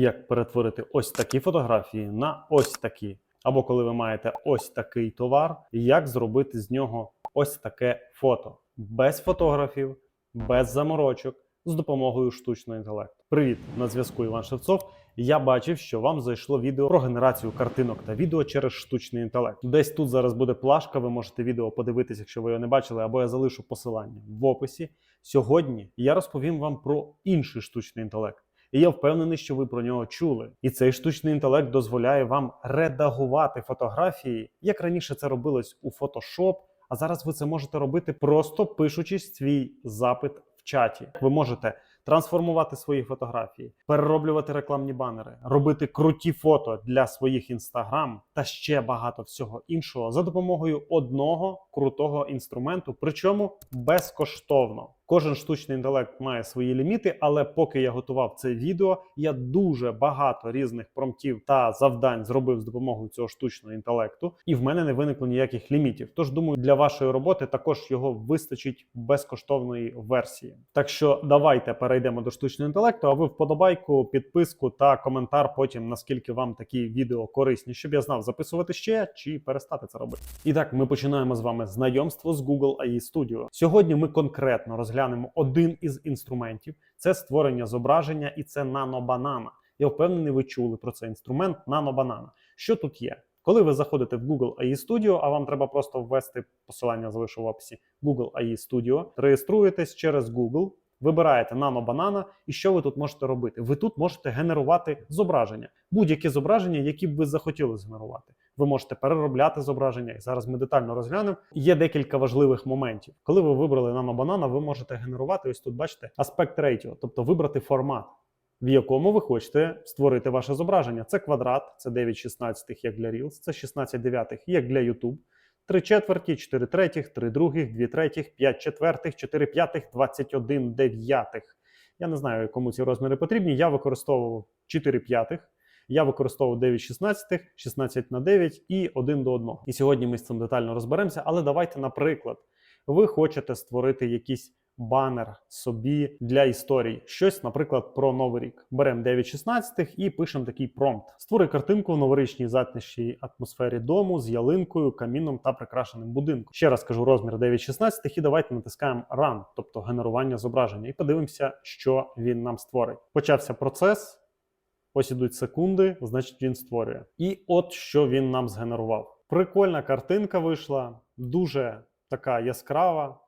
як перетворити ось такі фотографії на ось такі. Або коли ви маєте ось такий товар, як зробити з нього ось таке фото без фотографів, без заморочок, з допомогою штучного інтелекту. Привіт, на зв'язку Іван Шевцов. Я бачив, що вам зайшло відео про генерацію картинок та відео через штучний інтелект. Десь тут зараз буде плашка. Ви можете відео подивитися, якщо ви його не бачили, або я залишу посилання в описі. Сьогодні я розповім вам про інший штучний інтелект. І я впевнений, що ви про нього чули. І цей штучний інтелект дозволяє вам редагувати фотографії, як раніше це робилось у Photoshop, а зараз ви це можете робити просто пишучи свій запит в чаті. Ви можете трансформувати свої фотографії, перероблювати рекламні банери, робити круті фото для своїх інстаграм та ще багато всього іншого за допомогою одного крутого інструменту, причому безкоштовно. Кожен штучний інтелект має свої ліміти, але поки я готував це відео, я дуже багато різних промптів та завдань зробив з допомогою цього штучного інтелекту, і в мене не виникло ніяких лімітів. Тож думаю, для вашої роботи також його вистачить безкоштовної версії. Так що давайте перейдемо до штучного інтелекту. А ви вподобайку, підписку та коментар потім, наскільки вам такі відео корисні, щоб я знав записувати ще чи перестати це робити. І так, ми починаємо з вами знайомство з Google AI Studio. Сьогодні ми конкретно розглянемо один із інструментів: це створення зображення, і це нанобанана. Я впевнений, ви чули про цей інструмент нанобанана. Що тут є? Коли ви заходите в Google AI Studio, а вам треба просто ввести посилання, залишу в описі Google AI Studio, реєструєтесь через Google, вибираєте нанобанана, і що ви тут можете робити? Ви тут можете генерувати зображення, будь-які зображення, які б ви захотіли згенерувати. Ви можете переробляти зображення, і зараз ми детально розглянемо. Є декілька важливих моментів. Коли ви вибрали нанобанана, ви можете генерувати ось тут, бачите, аспект ratio, тобто вибрати формат. В якому ви хочете створити ваше зображення. Це квадрат, це 9 16 як для Reels, це 16 дев'ятих як для YouTube, 3 четверті, 4 третіх, 3 других, 2 третіх, 5 четвертих, 4 п'ятих, 21 дев'ятих. Я не знаю, кому ці розміри потрібні. Я використовував 4 п'ятих. Я використовував 9 16, 16 на 9 і 1 до 1. І сьогодні ми з цим детально розберемося. Але давайте, наприклад, ви хочете створити якийсь банер собі для історій. Щось, наприклад, про новий рік. Беремо 9 16 і пишемо такий промпт. Створи картинку в новорічній затишній атмосфері дому з ялинкою, каміном та прикрашеним будинком. Ще раз кажу розмір 9 16 і давайте натискаємо Run, тобто генерування зображення, і подивимося, що він нам створить. Почався процес. Ось ідуть секунди, значить він створює. І от що він нам згенерував. Прикольна картинка вийшла, дуже така яскрава.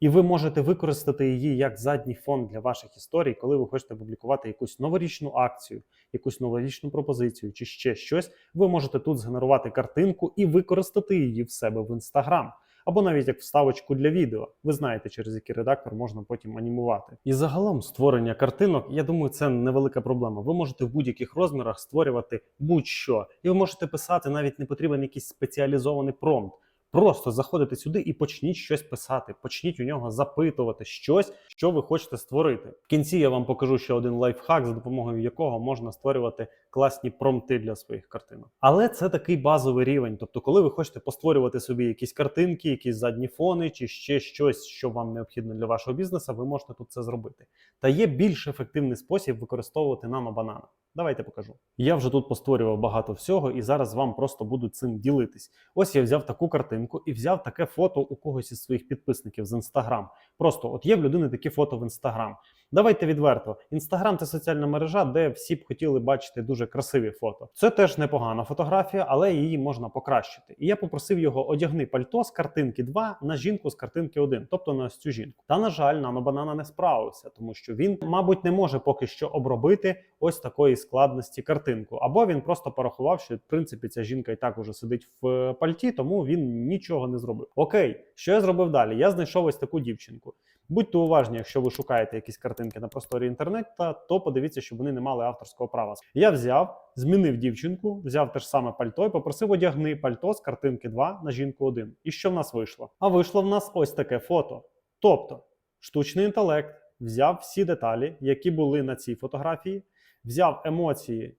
І ви можете використати її як задній фон для ваших історій, коли ви хочете публікувати якусь новорічну акцію, якусь новорічну пропозицію чи ще щось. Ви можете тут згенерувати картинку і використати її в себе в інстаграм. Або навіть як вставочку для відео. Ви знаєте, через який редактор можна потім анімувати. І загалом створення картинок, я думаю, це невелика проблема. Ви можете в будь-яких розмірах створювати будь-що, і ви можете писати навіть не потрібен якийсь спеціалізований промпт. Просто заходите сюди і почніть щось писати, почніть у нього запитувати щось, що ви хочете створити. В кінці я вам покажу ще один лайфхак, за допомогою якого можна створювати класні промпти для своїх картинок. Але це такий базовий рівень. Тобто, коли ви хочете постворювати собі якісь картинки, якісь задні фони, чи ще щось, що вам необхідно для вашого бізнесу, ви можете тут це зробити. Та є більш ефективний спосіб використовувати нанобанана. Давайте покажу. Я вже тут постворював багато всього, і зараз вам просто буду цим ділитись. Ось я взяв таку картинку і взяв таке фото у когось із своїх підписників з інстаграм. Просто от є в людини такі фото в інстаграм. Давайте відверто. Інстаграм це соціальна мережа, де всі б хотіли бачити дуже красиві фото. Це теж непогана фотографія, але її можна покращити. І я попросив його одягни пальто з картинки 2 на жінку з картинки 1, тобто на ось цю жінку. Та на жаль, нанобанана не справився, тому що він, мабуть, не може поки що обробити ось такої складності картинку. Або він просто порахував, що в принципі ця жінка і так уже сидить в е, пальті, тому він нічого не зробив. Окей, що я зробив далі? Я знайшов ось таку дівчинку. Будьте уважні, якщо ви шукаєте якісь картинки на просторі інтернету, то подивіться, щоб вони не мали авторського права. Я взяв, змінив дівчинку, взяв те ж саме пальто і попросив одягни пальто з картинки 2 на жінку 1. І що в нас вийшло? А вийшло в нас ось таке фото. Тобто, штучний інтелект взяв всі деталі, які були на цій фотографії, взяв емоції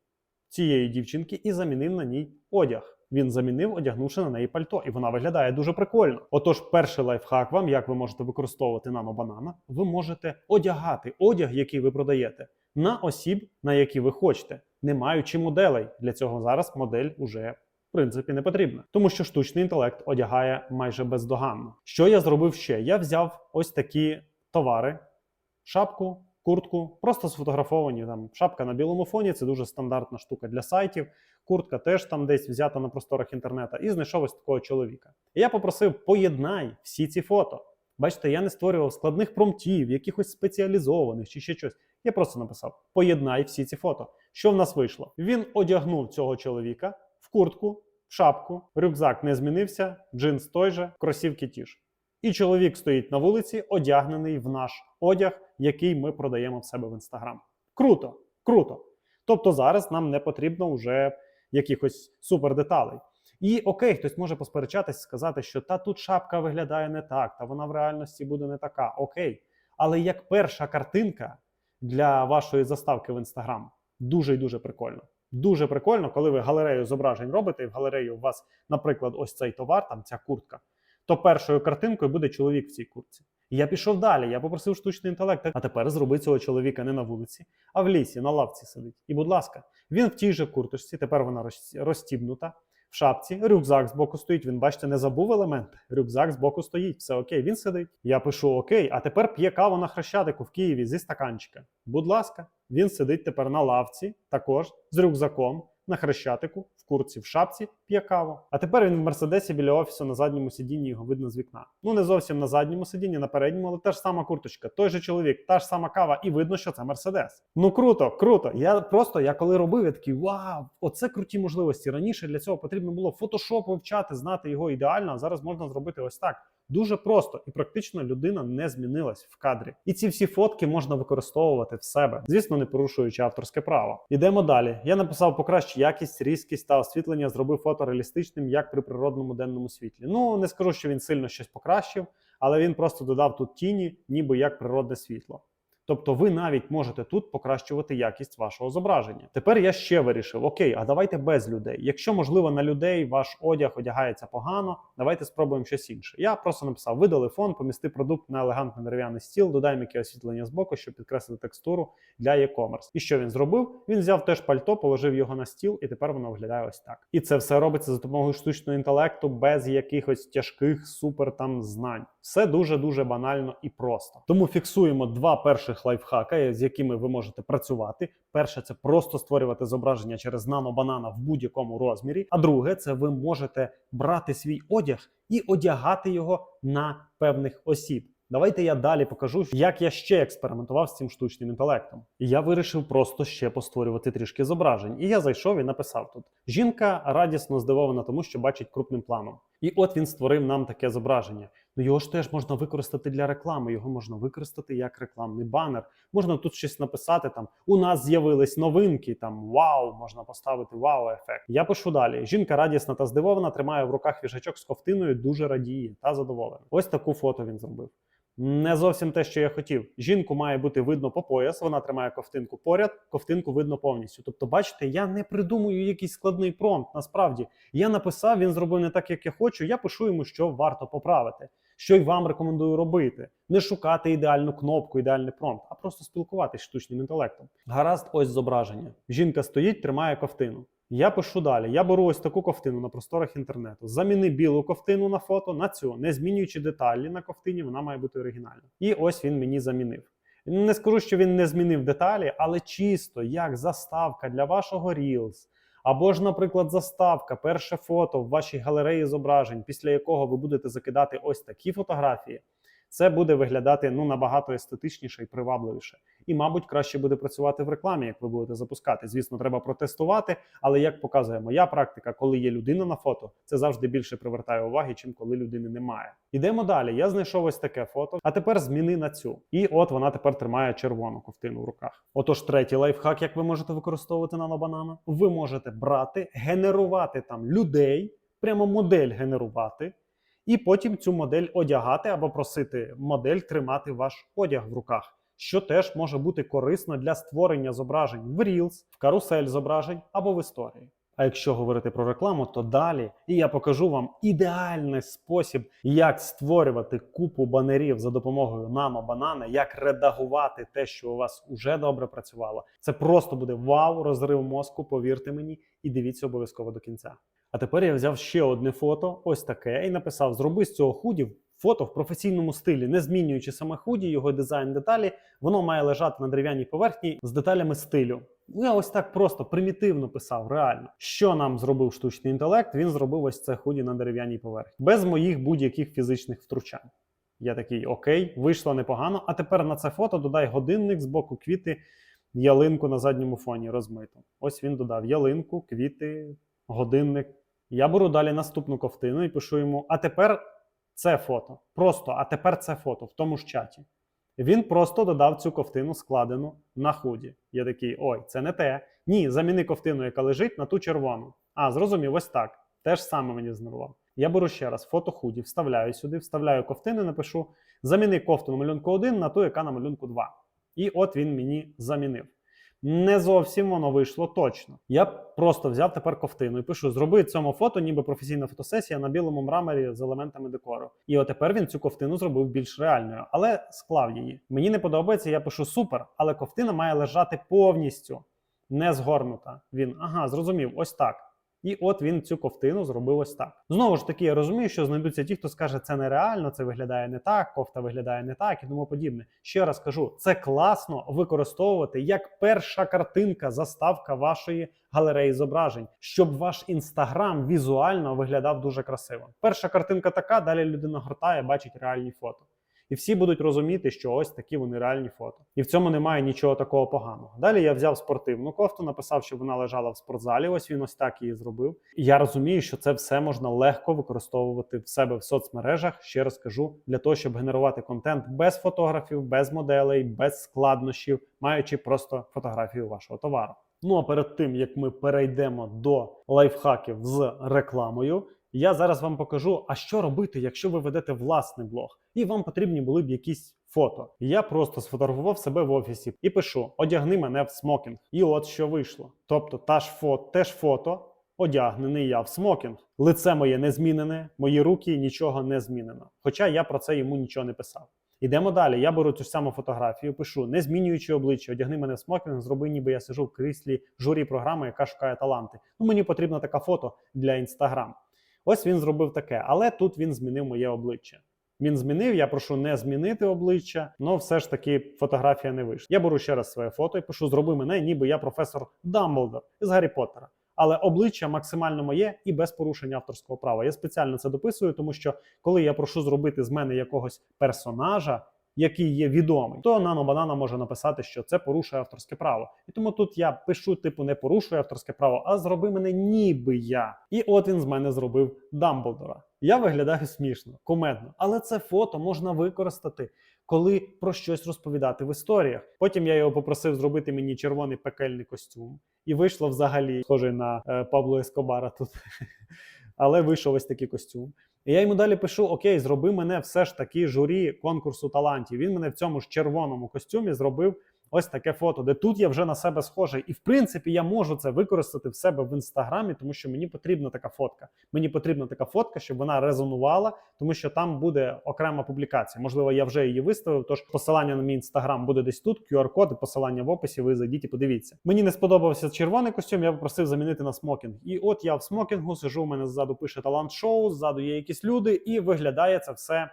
цієї дівчинки і замінив на ній одяг. Він замінив, одягнувши на неї пальто, і вона виглядає дуже прикольно. Отож, перший лайфхак вам, як ви можете використовувати нанобанана, ви можете одягати одяг, який ви продаєте, на осіб, на які ви хочете, не маючи моделей. Для цього зараз модель уже в принципі не потрібна, тому що штучний інтелект одягає майже бездоганно. Що я зробив ще? Я взяв ось такі товари, шапку, куртку, просто сфотографовані. Там шапка на білому фоні це дуже стандартна штука для сайтів. Куртка теж там десь взята на просторах інтернету, і знайшов ось такого чоловіка. І я попросив: поєднай всі ці фото. Бачите, я не створював складних промптів, якихось спеціалізованих чи ще щось. Я просто написав: поєднай всі ці фото. Що в нас вийшло? Він одягнув цього чоловіка в куртку, в шапку, рюкзак не змінився, джинс той же, кросівки ті ж. І чоловік стоїть на вулиці, одягнений в наш одяг, який ми продаємо в себе в інстаграм. Круто, круто. Тобто зараз нам не потрібно вже якихось супер деталей. І окей, хтось може посперечатись, сказати, що та тут шапка виглядає не так, та вона в реальності буде не така. Окей. Але як перша картинка для вашої заставки в інстаграм дуже і дуже прикольно. Дуже прикольно, коли ви галерею зображень робите, і в галереї у вас, наприклад, ось цей товар, там ця куртка, то першою картинкою буде чоловік в цій куртці. Я пішов далі, я попросив штучний інтелект. А тепер зроби цього чоловіка не на вулиці, а в лісі, на лавці сидить. І, будь ласка, він в тій же курточці, тепер вона розстібнута. В шапці, рюкзак збоку стоїть. Він, бачите, не забув елемент. Рюкзак збоку стоїть, все окей, він сидить. Я пишу окей, а тепер п'є каву на хрещатику в Києві зі стаканчика. Будь ласка, він сидить тепер на лавці, також з рюкзаком на хрещатику, курці, в шапці, п'є каву. А тепер він в мерседесі біля офісу на задньому сидінні його видно з вікна. Ну не зовсім на задньому сидінні, на передньому, але та ж сама курточка, той же чоловік, та ж сама кава, і видно, що це мерседес. Ну круто, круто. Я просто я коли робив, я такий вау, оце круті можливості. Раніше для цього потрібно було фотошоп вивчати, знати його ідеально. А зараз можна зробити ось так. Дуже просто і практично людина не змінилась в кадрі. І ці всі фотки можна використовувати в себе, звісно, не порушуючи авторське право. Ідемо далі. Я написав покращу якість, різкість та освітлення, зробив фото реалістичним, як при природному денному світлі. Ну не скажу, що він сильно щось покращив, але він просто додав тут тіні, ніби як природне світло. Тобто ви навіть можете тут покращувати якість вашого зображення. Тепер я ще вирішив: окей, а давайте без людей. Якщо можливо на людей ваш одяг одягається погано, давайте спробуємо щось інше. Я просто написав: видали фон, помісти продукт на елегантний дерев'яний стіл, додай м'яке освітлення з боку, щоб підкреслити текстуру для e-commerce. І що він зробив? Він взяв теж пальто, положив його на стіл, і тепер воно виглядає ось так. І це все робиться за допомогою штучного інтелекту без якихось тяжких супер там знань. Все дуже дуже банально і просто. Тому фіксуємо два перших лайфхака, з якими ви можете працювати. Перше це просто створювати зображення через нано-банана в будь-якому розмірі. А друге, це ви можете брати свій одяг і одягати його на певних осіб. Давайте я далі покажу, як я ще експериментував з цим штучним інтелектом. І я вирішив просто ще постворювати трішки зображень. І я зайшов і написав тут: жінка радісно здивована тому, що бачить крупним планом. І от він створив нам таке зображення. Ну його ж теж можна використати для реклами. Його можна використати як рекламний банер. Можна тут щось написати. Там у нас з'явились новинки. Там вау, можна поставити вау-ефект. Я пишу далі. Жінка радісна та здивована, тримає в руках вішачок з ковтиною, дуже радіє та задоволена. Ось таку фото він зробив. Не зовсім те, що я хотів. Жінку має бути видно по пояс. Вона тримає ковтинку поряд, ковтинку видно повністю. Тобто, бачите, я не придумую якийсь складний промпт. Насправді я написав, він зробив не так, як я хочу. Я пишу йому, що варто поправити, що й вам рекомендую робити. Не шукати ідеальну кнопку, ідеальний промпт, а просто спілкуватися штучним інтелектом. Гаразд, ось зображення. Жінка стоїть, тримає ковтину. Я пишу далі. Я беру ось таку ковтину на просторах інтернету. Заміни білу ковтину на фото на цю, не змінюючи деталі на ковтині, вона має бути оригінальна. І ось він мені замінив. Не скажу, що він не змінив деталі, але чисто як заставка для вашого Reels, або ж, наприклад, заставка, перше фото в вашій галереї зображень, після якого ви будете закидати ось такі фотографії. Це буде виглядати ну набагато естетичніше і привабливіше. І, мабуть, краще буде працювати в рекламі, як ви будете запускати. Звісно, треба протестувати. Але як показує моя практика, коли є людина на фото, це завжди більше привертає уваги, чим коли людини немає. Ідемо далі. Я знайшов ось таке фото. А тепер зміни на цю. І от вона тепер тримає червону ковтину в руках. Отож, третій лайфхак, як ви можете використовувати нанобанана, ви можете брати, генерувати там людей, прямо модель генерувати і потім цю модель одягати або просити модель тримати ваш одяг в руках, що теж може бути корисно для створення зображень в Reels, в карусель зображень або в історії. А якщо говорити про рекламу, то далі і я покажу вам ідеальний спосіб, як створювати купу банерів за допомогою нано-банана, як редагувати те, що у вас уже добре працювало. Це просто буде вау, розрив мозку, повірте мені, і дивіться обов'язково до кінця. А тепер я взяв ще одне фото, ось таке, і написав: зроби з цього худі фото в професійному стилі, не змінюючи саме худі, його дизайн деталі, воно має лежати на дерев'яній поверхні з деталями стилю. Ну, Я ось так просто примітивно писав, реально. Що нам зробив штучний інтелект? Він зробив ось це худі на дерев'яній поверхні, без моїх будь-яких фізичних втручань. Я такий окей, вийшло непогано. А тепер на це фото додай годинник з боку квіти, ялинку на задньому фоні розмито. Ось він додав ялинку, квіти, годинник. Я беру далі наступну ковтину і пишу йому: а тепер це фото. Просто, а тепер це фото в тому ж чаті. Він просто додав цю ковтину складену на худі. Я такий: ой, це не те. Ні, заміни ковтину, яка лежить, на ту червону. А, зрозумів, ось так. Те ж саме мені знервував. Я беру ще раз фото худі, вставляю сюди, вставляю ковтину, напишу: заміни кофту на малюнку 1 на ту, яка на малюнку 2. І от він мені замінив. Не зовсім воно вийшло точно. Я просто взяв тепер ковтину і пишу: зроби цьому фото, ніби професійна фотосесія на білому мраморі з елементами декору. І от тепер він цю ковтину зробив більш реальною, але склав її. Мені не подобається, я пишу супер, але ковтина має лежати повністю, не згорнута. Він ага, зрозумів, ось так. І от він цю ковтину зробив ось так. Знову ж таки, я розумію, що знайдуться ті, хто скаже, це нереально, це виглядає не так, кофта виглядає не так і тому подібне. Ще раз кажу, це класно використовувати як перша картинка, заставка вашої галереї зображень, щоб ваш інстаграм візуально виглядав дуже красиво. Перша картинка така, далі людина гортає, бачить реальні фото. І всі будуть розуміти, що ось такі вони реальні фото. І в цьому немає нічого такого поганого. Далі я взяв спортивну кофту, написав, щоб вона лежала в спортзалі. Ось він ось так її зробив. І я розумію, що це все можна легко використовувати в себе в соцмережах. Ще раз кажу, для того, щоб генерувати контент без фотографів, без моделей, без складнощів, маючи просто фотографію вашого товару. Ну а перед тим як ми перейдемо до лайфхаків з рекламою. Я зараз вам покажу, а що робити, якщо ви ведете власний блог, і вам потрібні були б якісь фото. Я просто сфотографував себе в офісі і пишу: одягни мене в смокінг. І от що вийшло. Тобто, та ж фото, те ж фото, одягнений я в смокінг. Лице моє не змінене, мої руки нічого не змінено. Хоча я про це йому нічого не писав. Ідемо далі. Я беру цю саму фотографію, пишу, не змінюючи обличчя, одягни мене в смокінг, зроби, ніби я сижу в кріслі журі програми, яка шукає таланти. Ну мені потрібна така фото для інстаграм. Ось він зробив таке, але тут він змінив моє обличчя. Він змінив, я прошу не змінити обличчя, але все ж таки фотографія не вийшла. Я беру ще раз своє фото і пишу: зроби мене, ніби я професор Дамблдор із Гаррі Поттера. Але обличчя максимально моє і без порушення авторського права. Я спеціально це дописую, тому що коли я прошу зробити з мене якогось персонажа, який є відомий, то нано-банана може написати, що це порушує авторське право. І тому тут я пишу, типу, не порушує авторське право, а зроби мене ніби я. І от він з мене зробив Дамблдора. Я виглядаю смішно, комедно, але це фото можна використати, коли про щось розповідати в історіях. Потім я його попросив зробити мені червоний пекельний костюм, і вийшло взагалі схожий на е, Пабло Ескобара тут. Але вийшов ось такий костюм. І я йому далі пишу: Окей, зроби мене все ж таки журі конкурсу талантів. Він мене в цьому ж червоному костюмі зробив ось таке фото, де тут я вже на себе схожий. І в принципі я можу це використати в себе в інстаграмі, тому що мені потрібна така фотка. Мені потрібна така фотка, щоб вона резонувала, тому що там буде окрема публікація. Можливо, я вже її виставив. Тож посилання на мій інстаграм буде десь тут. QR-код, посилання в описі. Ви зайдіть і подивіться. Мені не сподобався червоний костюм. Я попросив замінити на смокінг. І от я в смокінгу сижу. У мене ззаду пише талант шоу, ззаду є якісь люди, і виглядає це все.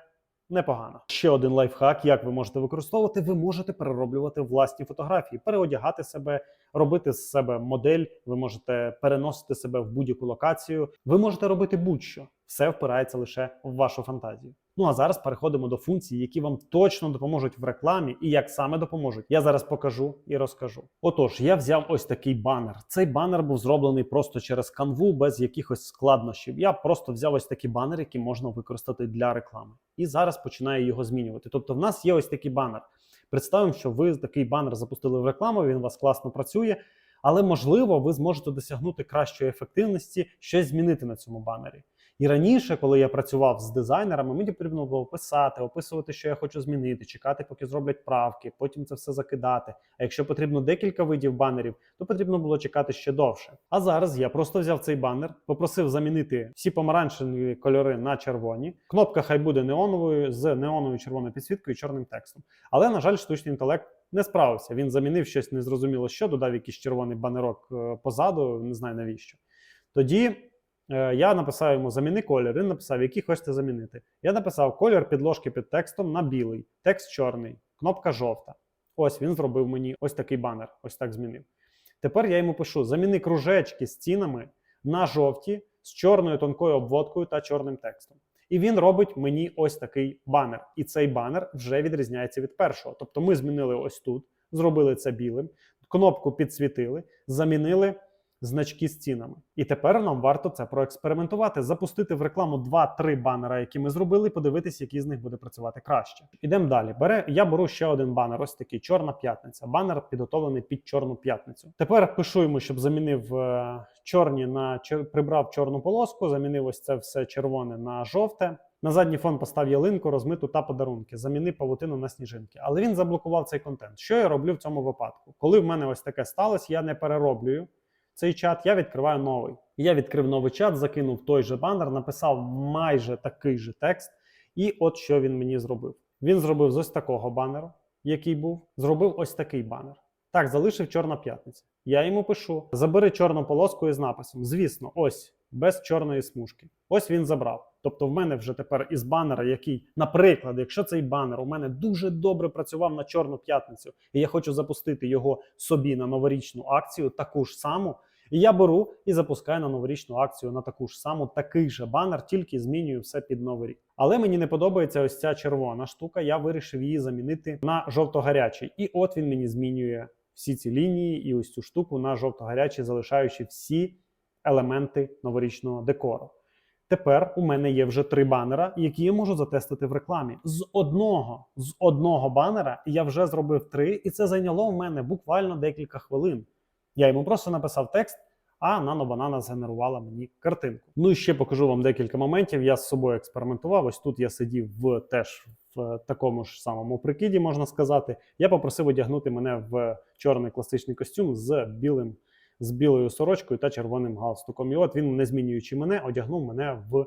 Непогано. Ще один лайфхак, як ви можете використовувати, ви можете перероблювати власні фотографії, переодягати себе, робити з себе модель, ви можете переносити себе в будь-яку локацію. Ви можете робити будь-що. Все впирається лише в вашу фантазію. Ну а зараз переходимо до функцій, які вам точно допоможуть в рекламі, і як саме допоможуть, я зараз покажу і розкажу. Отож, я взяв ось такий банер. Цей банер був зроблений просто через канву без якихось складнощів. Я просто взяв ось такий банер, який можна використати для реклами. І зараз починаю його змінювати. Тобто, в нас є ось такий банер. Представимо, що ви такий банер запустили в рекламу, він у вас класно працює. Але можливо, ви зможете досягнути кращої ефективності, щось змінити на цьому банері. І раніше, коли я працював з дизайнерами, мені потрібно було писати, описувати, що я хочу змінити, чекати, поки зроблять правки, потім це все закидати. А якщо потрібно декілька видів банерів, то потрібно було чекати ще довше. А зараз я просто взяв цей банер, попросив замінити всі помаранчеві кольори на червоні. Кнопка хай буде неоновою з неоновою червоною підсвіткою і чорним текстом. Але, на жаль, штучний інтелект не справився. Він замінив щось незрозуміло що, додав якийсь червоний банерок е, позаду, не знаю навіщо. Тоді я написав йому заміни колір. Він написав, який хочете замінити. Я написав колір підложки під текстом на білий, текст чорний, кнопка жовта. Ось він зробив мені ось такий банер, ось так змінив. Тепер я йому пишу: заміни кружечки з цінами на жовті з чорною тонкою обводкою та чорним текстом. І він робить мені ось такий банер. І цей банер вже відрізняється від першого. Тобто ми змінили ось тут, зробили це білим, кнопку підсвітили, замінили значки з цінами. І тепер нам варто це проекспериментувати, запустити в рекламу 2-3 банера, які ми зробили, подивитися, який з них буде працювати краще. Ідемо далі. Бере, я беру ще один банер, ось такий Чорна п'ятниця. Банер підготовлений під Чорну п'ятницю. Тепер пишу йому, щоб замінив е, чорні на чер... прибрав чорну полоску, замінив ось це все червоне на жовте. На задній фон постав ялинку, розмиту та подарунки. Заміни павутину на сніжинки. Але він заблокував цей контент. Що я роблю в цьому випадку? Коли в мене ось таке сталося, я не перероблюю цей чат, я відкриваю новий. Я відкрив новий чат, закинув той же банер, написав майже такий же текст. І от що він мені зробив. Він зробив з ось такого банеру, який був, зробив ось такий банер. Так, залишив Чорна п'ятниця. Я йому пишу: забери чорну полоску із написом. Звісно, ось без чорної смужки. Ось він забрав. Тобто, в мене вже тепер із банера, який, наприклад, якщо цей банер у мене дуже добре працював на чорну п'ятницю, і я хочу запустити його собі на новорічну акцію, таку ж саму. І я беру і запускаю на новорічну акцію на таку ж саму такий же банер, тільки змінюю все під новий рік. Але мені не подобається ось ця червона штука. Я вирішив її замінити на жовто-гарячий. І от він мені змінює всі ці лінії і ось цю штуку на жовто-гарячий, залишаючи всі елементи новорічного декору. Тепер у мене є вже три банера, які я можу затестити в рекламі. З одного з одного банера я вже зробив три, і це зайняло в мене буквально декілька хвилин. Я йому просто написав текст, а нано-банана згенерувала мені картинку. Ну і ще покажу вам декілька моментів. Я з собою експериментував. Ось тут я сидів в теж в такому ж самому прикиді, можна сказати. Я попросив одягнути мене в чорний класичний костюм з білим, з білою сорочкою та червоним галстуком. І от він, не змінюючи мене, одягнув мене в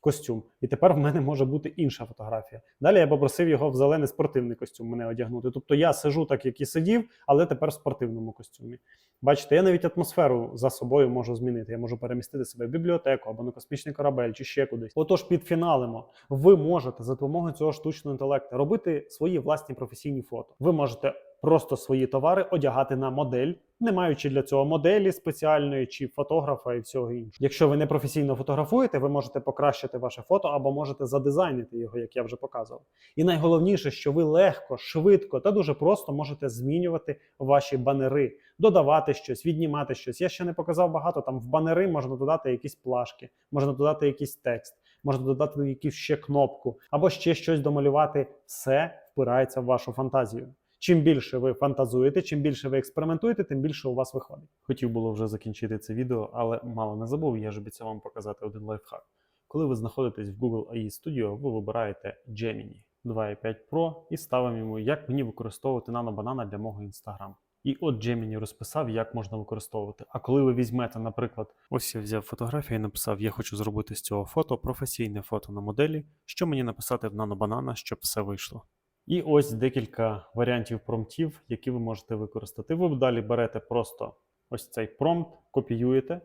костюм. І тепер в мене може бути інша фотографія. Далі я попросив його в зелений спортивний костюм мене одягнути. Тобто я сижу так, як і сидів, але тепер в спортивному костюмі. Бачите, я навіть атмосферу за собою можу змінити. Я можу перемістити себе в бібліотеку або на космічний корабель чи ще кудись. Отож, підфіналимо. Ви можете за допомогою цього штучного інтелекту робити свої власні професійні фото. Ви можете просто свої товари одягати на модель, не маючи для цього моделі спеціальної чи фотографа і всього іншого. Якщо ви не професійно фотографуєте, ви можете покращити ваше фото або можете задизайнити його, як я вже показував. І найголовніше, що ви легко, швидко та дуже просто можете змінювати ваші банери, додавати щось, віднімати щось. Я ще не показав багато. Там в банери можна додати якісь плашки, можна додати якийсь текст, можна додати якусь ще кнопку, або ще щось домалювати. Все впирається в вашу фантазію. Чим більше ви фантазуєте, чим більше ви експериментуєте, тим більше у вас виходить. Хотів було вже закінчити це відео, але мало не забув. Я ж обіцяв вам показати один лайфхак. Коли ви знаходитесь в Google AI Studio, ви вибираєте Gemini 2.5 Pro і ставимо йому, як мені використовувати нано-банана для мого Instagram. І от Gemini розписав, як можна використовувати. А коли ви візьмете, наприклад, ось я взяв фотографію і написав: Я хочу зробити з цього фото професійне фото на моделі, що мені написати в нано-банана, щоб все вийшло. І ось декілька варіантів промптів, які ви можете використати. Ви далі берете просто ось цей промпт, копіюєте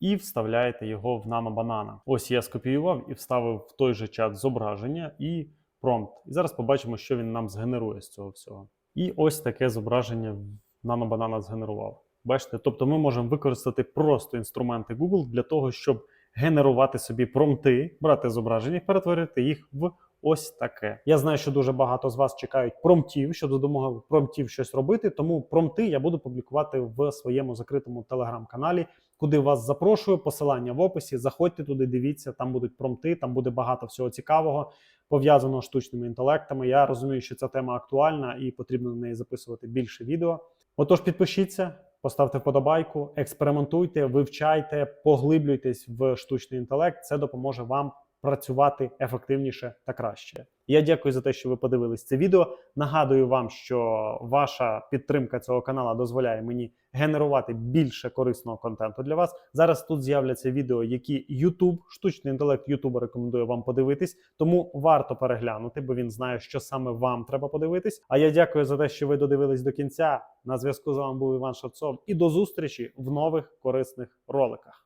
і вставляєте його в нано-банана. Ось я скопіював і вставив в той же чат зображення і промпт. І зараз побачимо, що він нам згенерує з цього всього. І ось таке зображення нано-банана згенерував. Бачите, тобто ми можемо використати просто інструменти Google для того, щоб генерувати собі промпти, брати зображення і перетворити їх в ось таке. Я знаю, що дуже багато з вас чекають промптів, щоб за допомогою промптів щось робити. Тому промпти я буду публікувати в своєму закритому телеграм-каналі, куди вас запрошую. Посилання в описі. Заходьте туди, дивіться, там будуть промпти, там буде багато всього цікавого, пов'язаного з штучними інтелектами. Я розумію, що ця тема актуальна і потрібно на неї записувати більше відео. Отож, підпишіться. Поставте вподобайку, експериментуйте, вивчайте, поглиблюйтесь в штучний інтелект. Це допоможе вам працювати ефективніше та краще. Я дякую за те, що ви подивились це відео. Нагадую вам, що ваша підтримка цього каналу дозволяє мені генерувати більше корисного контенту для вас. Зараз тут з'являться відео, які YouTube, штучний інтелект YouTube рекомендує вам подивитись. Тому варто переглянути, бо він знає, що саме вам треба подивитись. А я дякую за те, що ви додивились до кінця. На зв'язку з вами був Іван Шевцов. І до зустрічі в нових корисних роликах.